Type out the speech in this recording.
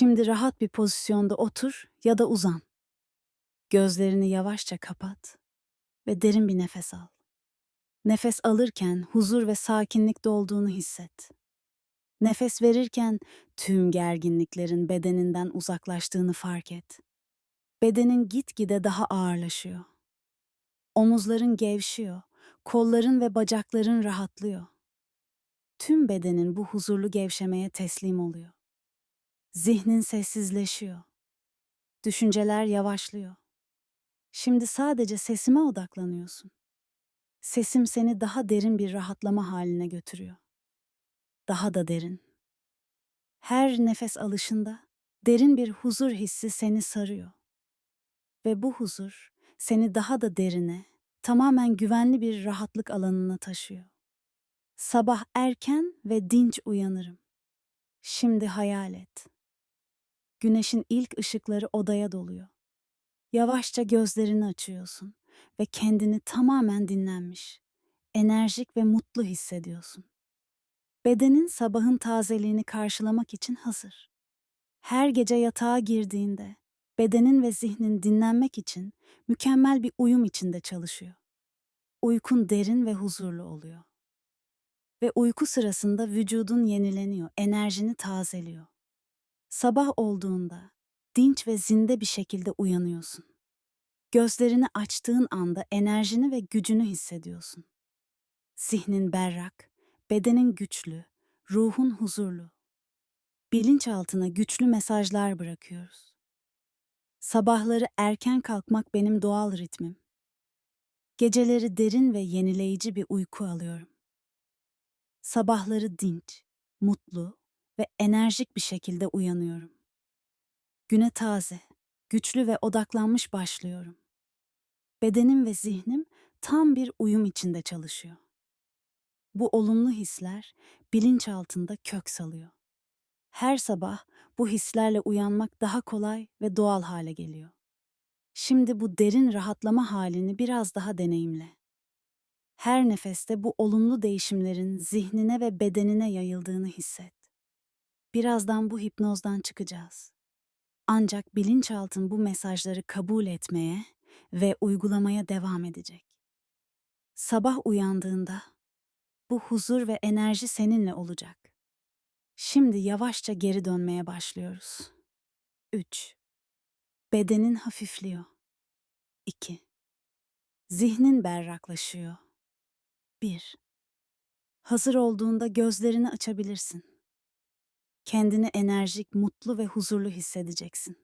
Şimdi rahat bir pozisyonda otur ya da uzan. Gözlerini yavaşça kapat ve derin bir nefes al. Nefes alırken huzur ve sakinlikte olduğunu hisset. Nefes verirken tüm gerginliklerin bedeninden uzaklaştığını fark et. Bedenin gitgide daha ağırlaşıyor. Omuzların gevşiyor, kolların ve bacakların rahatlıyor. Tüm bedenin bu huzurlu gevşemeye teslim oluyor. Zihnin sessizleşiyor. Düşünceler yavaşlıyor. Şimdi sadece sesime odaklanıyorsun. Sesim seni daha derin bir rahatlama haline götürüyor. Daha da derin. Her nefes alışında derin bir huzur hissi seni sarıyor. Ve bu huzur seni daha da derine, tamamen güvenli bir rahatlık alanına taşıyor. Sabah erken ve dinç uyanırım. Şimdi hayal et. Güneşin ilk ışıkları odaya doluyor. Yavaşça gözlerini açıyorsun ve kendini tamamen dinlenmiş, enerjik ve mutlu hissediyorsun. Bedenin sabahın tazeliğini karşılamak için hazır. Her gece yatağa girdiğinde bedenin ve zihnin dinlenmek için mükemmel bir uyum içinde çalışıyor. Uykun derin ve huzurlu oluyor. Ve uyku sırasında vücudun yenileniyor, enerjini tazeliyor. Sabah olduğunda dinç ve zinde bir şekilde uyanıyorsun. Gözlerini açtığın anda enerjini ve gücünü hissediyorsun. Zihnin berrak, bedenin güçlü, ruhun huzurlu. Bilinçaltına güçlü mesajlar bırakıyoruz. Sabahları erken kalkmak benim doğal ritmim. Geceleri derin ve yenileyici bir uyku alıyorum. Sabahları dinç, mutlu ve enerjik bir şekilde uyanıyorum. Güne taze, güçlü ve odaklanmış başlıyorum. Bedenim ve zihnim tam bir uyum içinde çalışıyor. Bu olumlu hisler bilinç altında kök salıyor. Her sabah bu hislerle uyanmak daha kolay ve doğal hale geliyor. Şimdi bu derin rahatlama halini biraz daha deneyimle. Her nefeste bu olumlu değişimlerin zihnine ve bedenine yayıldığını hisset. Birazdan bu hipnozdan çıkacağız. Ancak bilinçaltın bu mesajları kabul etmeye ve uygulamaya devam edecek. Sabah uyandığında bu huzur ve enerji seninle olacak. Şimdi yavaşça geri dönmeye başlıyoruz. 3. Bedenin hafifliyor. 2. Zihnin berraklaşıyor. 1. Hazır olduğunda gözlerini açabilirsin. Kendini enerjik, mutlu ve huzurlu hissedeceksin.